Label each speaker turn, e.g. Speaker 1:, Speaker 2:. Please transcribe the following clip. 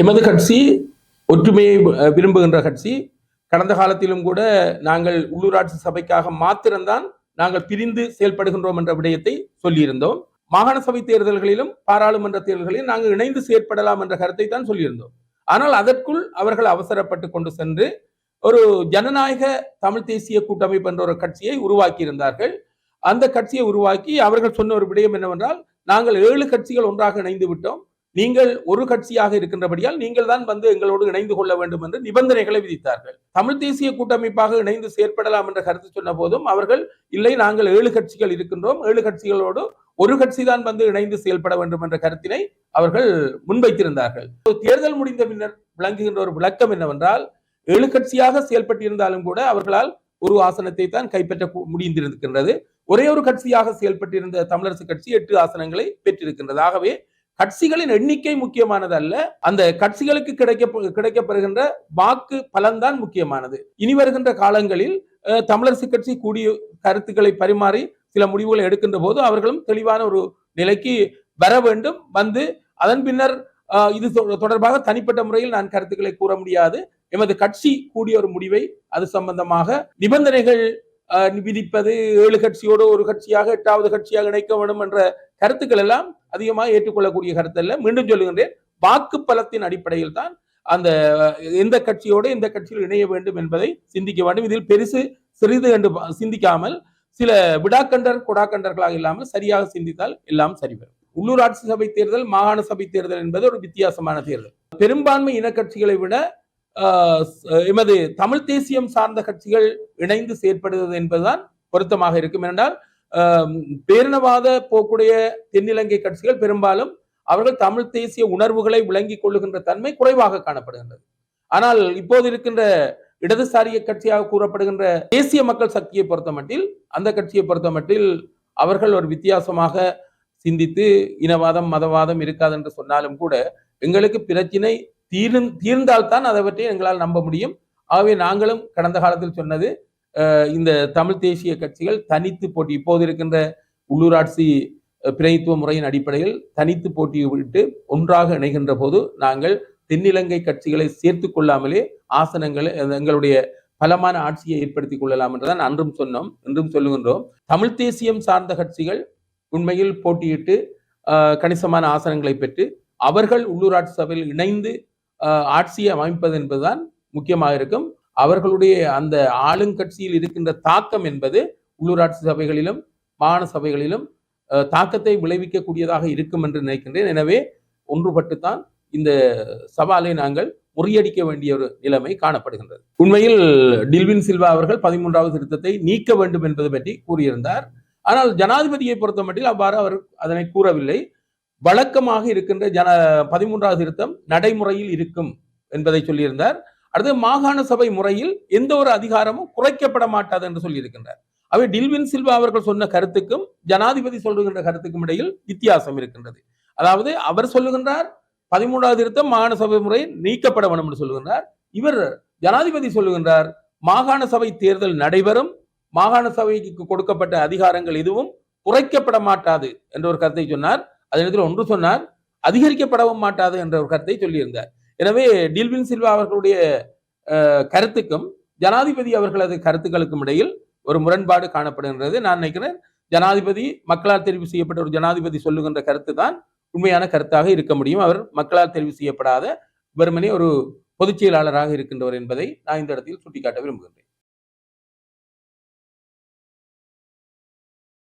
Speaker 1: எமது கட்சி ஒற்றுமையை விரும்புகின்ற கட்சி கடந்த காலத்திலும் கூட நாங்கள் உள்ளூராட்சி சபைக்காக மாத்திரம்தான் நாங்கள் பிரிந்து செயல்படுகின்றோம் என்ற விடயத்தை சொல்லியிருந்தோம். மாகாண சபை தேர்தல்களிலும் பாராளுமன்ற தேர்தல்களிலும் நாங்கள் இணைந்து செயற்படலாம் என்ற கருத்தை தான் சொல்லியிருந்தோம். ஆனால் அதற்குள் அவர்கள் அவசரப்பட்டு கொண்டு சென்று ஒரு ஜனநாயக தமிழ் தேசிய கூட்டமைப்பு என்ற ஒரு கட்சியை உருவாக்கி இருந்தார்கள் அந்த கட்சியை உருவாக்கி அவர்கள் சொன்ன ஒரு விடயம் என்னவென்றால் நாங்கள் ஏழு கட்சிகள் ஒன்றாக இணைந்து விட்டோம். நீங்கள் ஒரு கட்சியாக இருக்கின்றபடியால் நீங்கள் தான் வந்து எங்களோடு இணைந்து கொள்ள வேண்டும் என்று நிபந்தனைகளை விதித்தார்கள். தமிழ் தேசிய கூட்டமைப்பாக இணைந்து செயற்படலாம் என்ற கருத்து சொன்ன போதும் அவர்கள் இல்லை நாங்கள் ஏழு கட்சிகள் இருக்கின்றோம் ஏழு கட்சிகளோடு ஒரு கட்சி தான் வந்து இணைந்து செயல்பட வேண்டும் என்ற கருத்தினை அவர்கள் முன்வைத்திருந்தார்கள். தேர்தல் முடிந்த பின்னர் விளங்குகின்ற ஒரு விளக்கம் என்னவென்றால் ஏழு கட்சியாக செயல்பட்டிருந்தாலும் கூட அவர்களால் ஒரு ஆசனத்தை தான் கைப்பற்ற முடிந்திருக்கின்றது. ஒரே ஒரு கட்சியாக செயல்பட்டிருந்த தமிழரசு கட்சி எட்டு ஆசனங்களை பெற்றிருக்கின்றது. ஆகவே கட்சிகளின் எண்ணிக்கை முக்கியமானது அல்ல அந்த கட்சிகளுக்கு கிடைக்க கிடைக்கப்பெறுகின்ற வாக்கு பலன்தான் முக்கியமானது. இனி வருகின்ற காலங்களில் தமிழரசு கட்சி கூடிய கருத்துக்களை பரிமாறி சில முடிவுகளை எடுக்கின்ற போது அவர்களும் தெளிவான ஒரு நிலைக்கு வர வேண்டும். வந்து அதன் பின்னர் இது தொ- தொடர்பாக தனிப்பட்ட முறையில் நான் கருத்துக்களை கூற முடியாது. எமது கட்சி கூடிய ஒரு முடிவை அது சம்பந்தமாக நிபந்தனைகள் விதிப்பது ஏழு கட்சியோடு ஒரு கட்சியாக எட்டாவது கட்சியாக இணைக்க வேண்டும் என்ற கருத்துக்கள் எல்லாம் அதிகமாக ஏற்றுக்கொள்ளக்கூடிய கருத்தல்ல. மீண்டும் சொல்லுகின்றேன் வாக்கு பலத்தின் அடிப்படையில் தான் அந்த எந்த கட்சியோடு எந்த கட்சியில் இணைய வேண்டும் என்பதை சிந்திக்க வேண்டும். இதில் பெருசு சிறிது என்று சிந்திக்காமல் சில விடாக்கண்டர் கொடாக்கண்டர்களாக இல்லாமல் சரியாக சிந்தித்தால் எல்லாம் சரி வரும் உள்ளூராட்சி சபை தேர்தல் மாகாண சபை தேர்தல் என்பது ஒரு வித்தியாசமான தேர்தல். பெரும்பான்மை இனக்கட்சிகளை விட ஆஹ், எமது தமிழ் தேசியம் சார்ந்த கட்சிகள் இணைந்து செயற்படுவது என்பதுதான் பொருத்தமாக இருக்கும். என்றால் பேரினவாத போக்குடைய தென்னிலங்கை கட்சிகள் பெரும்பாலும் அவர்கள் தமிழ் தேசிய உணர்வுகளை விளங்கிக் கொள்ளுகின்ற தன்மை குறைவாக காணப்படுகின்றது. ஆனால் இப்போது இருக்கின்ற இடதுசாரிய கட்சியாக கூறப்படுகின்ற தேசிய மக்கள் சக்தியை பொறுத்தமட்டில் அந்த கட்சியை பொறுத்தமட்டில் அவர்கள் ஒரு வித்தியாசமாக சிந்தித்து இனவாதம் மதவாதம் இருக்காது என்று சொன்னாலும் கூட எங்களுக்கு பிரச்சினை தீர்ந்து தீர்ந்தால்தான் அதை பற்றி எங்களால் நம்ப முடியும். ஆகவே நாங்களும் கடந்த காலத்தில் சொன்னது இந்த தமிழ் தேசிய கட்சிகள் தனித்து போட்டி இப்போது இருக்கின்ற உள்ளூராட்சி பிரதித்துவ முறையின் அடிப்படையில் தனித்து போட்டியிட்டு ஒன்றாக இணைகின்ற போது நாங்கள் தென்னிலங்கை கட்சிகளை சேர்த்து கொள்ளாமலே ஆசனங்களை எங்களுடைய பலமான ஆட்சியை ஏற்படுத்திக் கொள்ளலாம் என்றுதான் அன்றும் சொன்னோம் என்றும் சொல்லுகின்றோம். தமிழ் தேசியம் சார்ந்த கட்சிகள் உண்மையில் போட்டியிட்டு கணிசமான ஆசனங்களை பெற்று அவர்கள் உள்ளூராட்சி சபையில் இணைந்து ஆட்சியை அமைப்பது என்பதுதான் முக்கியமாக இருக்கும். அவர்களுடைய அந்த ஆளுங்கட்சியில் இருக்கின்ற தாக்கம் என்பது உள்ளூராட்சி சபைகளிலும் மாகாண சபைகளிலும் தாக்கத்தை விளைவிக்கக்கூடியதாக இருக்கும் என்று நினைக்கின்றேன். எனவே ஒன்றுபட்டுத்தான் இந்த சவாலை நாங்கள் முறியடிக்க வேண்டிய ஒரு நிலைமை காணப்படுகின்றது. உண்மையில் டில்வின் சில்வா அவர்கள் பதிமூன்றாவது திருத்தத்தை நீக்க வேண்டும் என்பது பற்றி கூறியிருந்தார். ஆனால் ஜனாதிபதியை பொறுத்தமட்டில் அவ்வாறு அவர் அதனை கூறவில்லை. வழக்கமாக இருக்கின்ற ஜன பதிமூன்றாவது திருத்தம் நடைமுறையில் இருக்கும் என்பதை சொல்லியிருந்தார். அடுத்து மாகாண சபை முறையில் எந்த ஒரு அதிகாரமும் குறைக்கப்பட மாட்டாது என்று சொல்லியிருக்கின்றார். அவை டில்வின் சில்வா அவர்கள் சொன்ன கருத்துக்கும் ஜனாதிபதி சொல்லுகின்ற கருத்துக்கும் இடையில் வித்தியாசம் இருக்கின்றது. அதாவது அவர் சொல்லுகின்றார் பதிமூன்றாவது திருத்தம் மாகாண சபை முறை நீக்கப்பட வேண்டும் என்று சொல்லுகின்றார். இவர் ஜனாதிபதி சொல்லுகின்றார் மாகாண சபை தேர்தல் நடைபெறும் மாகாண சபைக்கு கொடுக்கப்பட்ட அதிகாரங்கள் எதுவும் குறைக்கப்பட மாட்டாது என்ற ஒரு கருத்தை சொன்னார். அதே நேரத்தில் ஒன்று சொன்னார் அதிகரிக்கப்படவும் மாட்டாது என்ற ஒரு கருத்தை சொல்லியிருந்தார். எனவே டில்வின் சில்வா அவர்களுடைய கருத்துக்கும் ஜனாதிபதி அவர்களது கருத்துக்களுக்கும் இடையில் ஒரு முரண்பாடு காணப்படுகின்றது. நான் நினைக்கிறேன் ஜனாதிபதி மக்களால் தெரிவு செய்யப்பட்ட ஒரு ஜனாதிபதி சொல்லுகின்ற கருத்து தான் உண்மையான கருத்தாக இருக்க முடியும். அவர் மக்களால் தெரிவு செய்யப்படாத வெறுமனே ஒரு பொதுச் செயலாளராக இருக்கின்றவர் என்பதை நான் இந்த இடத்தில் சுட்டிக்காட்ட விரும்புகின்றேன்.